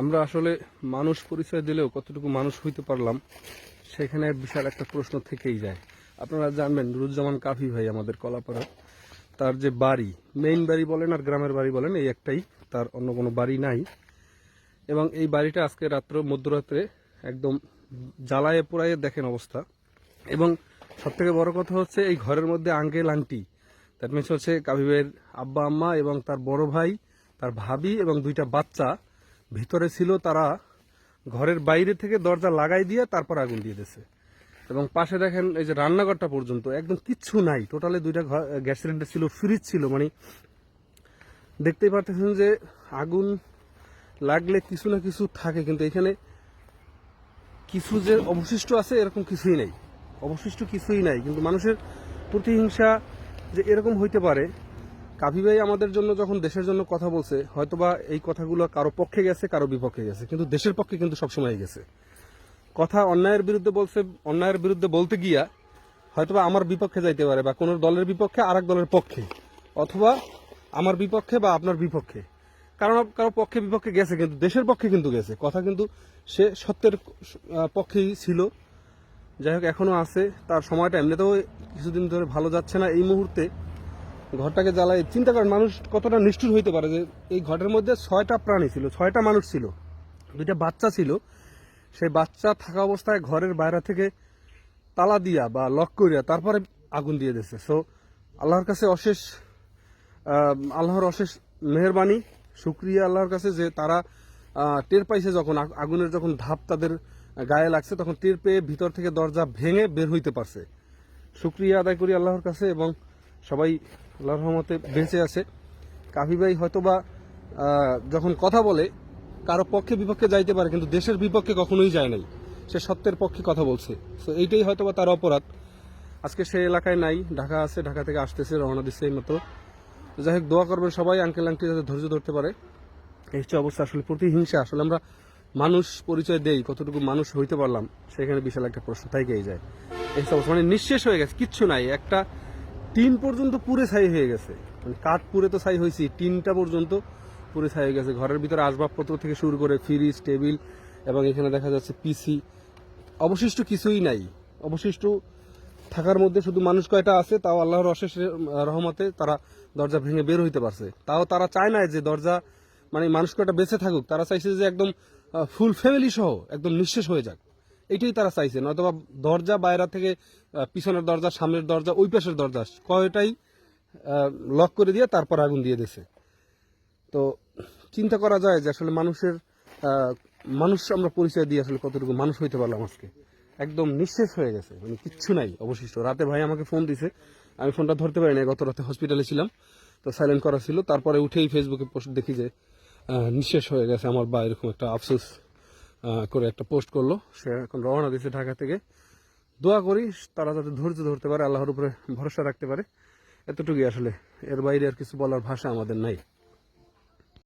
আমরা আসলে মানুষ পরিচয় দিলেও কতটুকু মানুষ হইতে পারলাম, সেখানে বিশাল একটা প্রশ্ন থেকেই যায়। আপনারা জানবেন, নুরুজ্জামান কাফি ভাই আমাদের কলাপাড়া, তার যে বাড়ি মেইন বাড়ি বলেন আর গ্রামের বাড়ি বলেন, এই একটাই, তার অন্য কোনো বাড়ি নাই। এবং এই বাড়িটা আজকে রাত্র, মধ্যরাত্রে একদম জ্বালায়ে পোড়াইয়ে দেখেন অবস্থা। এবং সব থেকে বড় কথা হচ্ছে, এই ঘরের মধ্যে আঙ্কেল আংটি দ্যাট মিনস হচ্ছে কাবিবের আব্বা, আম্মা এবং তার বড় ভাই, তার ভাবি এবং দুইটা বাচ্চা ভিতরে ছিল তারা ঘরের বাইরে থেকে দরজা লাগাই দিয়ে তারপর আগুন দিয়ে দিয়েছে। এবং পাশে দেখেন এই যে রান্নাঘরটা পর্যন্ত একদম কিচ্ছু নাই। টোটালে দুইটা গ্যাস সিলিন্ডার ছিল ফ্রিজ ছিল। মানে দেখতেই পারতেছেন যে আগুন লাগলে কিছু না কিছু থাকে, কিন্তু এখানে কিছু যে অবশিষ্ট আছে এরকম কিছুই নেই। অবশিষ্ট কিছুই নাই, কিন্তু মানুষের প্রতিহিংসা যে এরকম হইতে পারে কাভি ভাই আমাদের জন্য যখন দেশের জন্য কথা বলছে, হয়তোবা এই কথাগুলো কারও পক্ষে গেছে, কারও বিপক্ষে গেছে, কিন্তু দেশের পক্ষে কিন্তু সবসময় গেছে। কথা অন্যায়ের বিরুদ্ধে বলছে, অন্যায়ের বিরুদ্ধে বলতে গিয়া হয়তোবা আমার বিপক্ষে যাইতে পারে বা কোনো দলের বিপক্ষে আর দলের পক্ষে, অথবা আমার বিপক্ষে বা আপনার বিপক্ষে। কারণ কারও পক্ষে বিপক্ষে গেছে, কিন্তু দেশের পক্ষে কিন্তু গেছে। কথা কিন্তু সে সত্যের পক্ষেই ছিল। যাই হোক, এখনও আছে, তার সময়টা এমনিতেও কিছুদিন ধরে ভালো যাচ্ছে না। এই মুহূর্তে ঘরটাকে জ্বালায় চিন্তা করেন, মানুষ কতটা নিষ্ঠুর হইতে পারে যে এই ঘরের মধ্যে ছয়টা প্রাণী ছিল, ছয়টা মানুষ ছিল, দুইটা বাচ্চা ছিল। সেই বাচ্চা থাকা অবস্থায় ঘরের বাইরে থেকে তালা দিয়া বা লক করিয়া তারপরে আগুন দিয়ে দিয়েছে। সো আল্লাহর কাছে অশেষ আল্লাহর অশেষ মেহরবানি, শুক্রিয়া আল্লাহর কাছে যে তারা টের পাইছে যখন আগুনের যখন ধাপ তাদের গায়ে লাগছে, তখন টের পেয়ে ভিতর থেকে দরজা ভেঙে বের হইতে পারছে। শুক্রিয়া আদায় করি আল্লাহর কাছে এবং সবাই আল্লাহর রহমতে বেঁচে আছে। কাফি ভাই হয়তোবা যখন কথা বলে, কারও পক্ষে বিপক্ষে যাইতে পারে, কিন্তু দেশের বিপক্ষে কখনোই যায় নাই। সে সত্যের পক্ষে কথা বলছে। তো এইটাই হয়তোবা তার অপরাধ। আজকে সে এলাকায় নাই, ঢাকা আছে, ঢাকা থেকে আসতেছে, রওনা দিচ্ছে এই মতো। যাই হোক, দোয়া করবেন সবাই আঙ্কেল আন্টি যাতে ধৈর্য ধরতে পারে। এই হচ্ছে অবস্থা, আসলে প্রতিহিংসা। আসলে আমরা মানুষ পরিচয় দেই, কতটুকু মানুষ হইতে পারলাম, সেখানে বিশাল একটা প্রশ্ন থাইকেই যায়? এই মানে নিঃশেষ হয়ে গেছে, কিচ্ছু নাই। একটা টিন পর্যন্ত পুরে ছাই হয়ে গেছে। মানে কাঠ পুরে তো ছাই হয়েছি, টিনটা পর্যন্ত পুরে ছাই হয়ে গেছে। ঘরের ভিতরে আসবাবপত্র থেকে শুরু করে ফ্রিজ, টেবিল এবং এখানে দেখা যাচ্ছে পিসি অবশিষ্ট কিছুই নাই। অবশিষ্ট থাকার মধ্যে শুধু মানুষ কয়টা আছে, তাও আল্লাহর অশেষ রহমতে তারা দরজা ভেঙে বের হইতে পারছে। তাও তারা চায় না যে দরজা মানে মানুষ কয়টা বেঁচে থাকুক, তারা চাইছে যে একদম ফুল ফ্যামিলি সহ, একদম নিঃশেষ হয়ে যাক। এটাই তারা চাইছে নয়তোবা দরজা বাইরে থেকে পিছনের দরজা, সামনের দরজা, ওই পাশের দরজা, কয়টাই লক করে দিয়ে তারপর আগুন দিয়ে দিয়েছে। তো চিন্তা করা যায় যে আসলে মানুষের মানুষ আমরা পরিচয় দিয়ে আসলে কতটুকু মানুষ হইতে পারলাম আজকে। একদম নিঃশেষ হয়ে গেছে। মানে কিচ্ছু নাই, অবশিষ্ট। রাতে ভাই আমাকে ফোন দিছে। আমি ফোনটা ধরতে পারি না গত রাতে হসপিটালে ছিলাম। তো সাইলেন্ট করা ছিল। তারপরে উঠেই ফেসবুকে পোস্ট দেখি যে নিঃশেষ হয়ে গেছে আমার বা এরকম একটা আফসোস। করে একটা পোস্ট করল। সে এখন রওনা দিয়েছে ঢাকা থেকে। দোয়া করি তারা যাতে ধৈর্য ধরতে পারে, আল্লাহর উপরে ভরসা রাখতে পারে। এতটুকুই আসলে। এর বাইরে আর কিছু বলার ভাষা আমাদের নাই।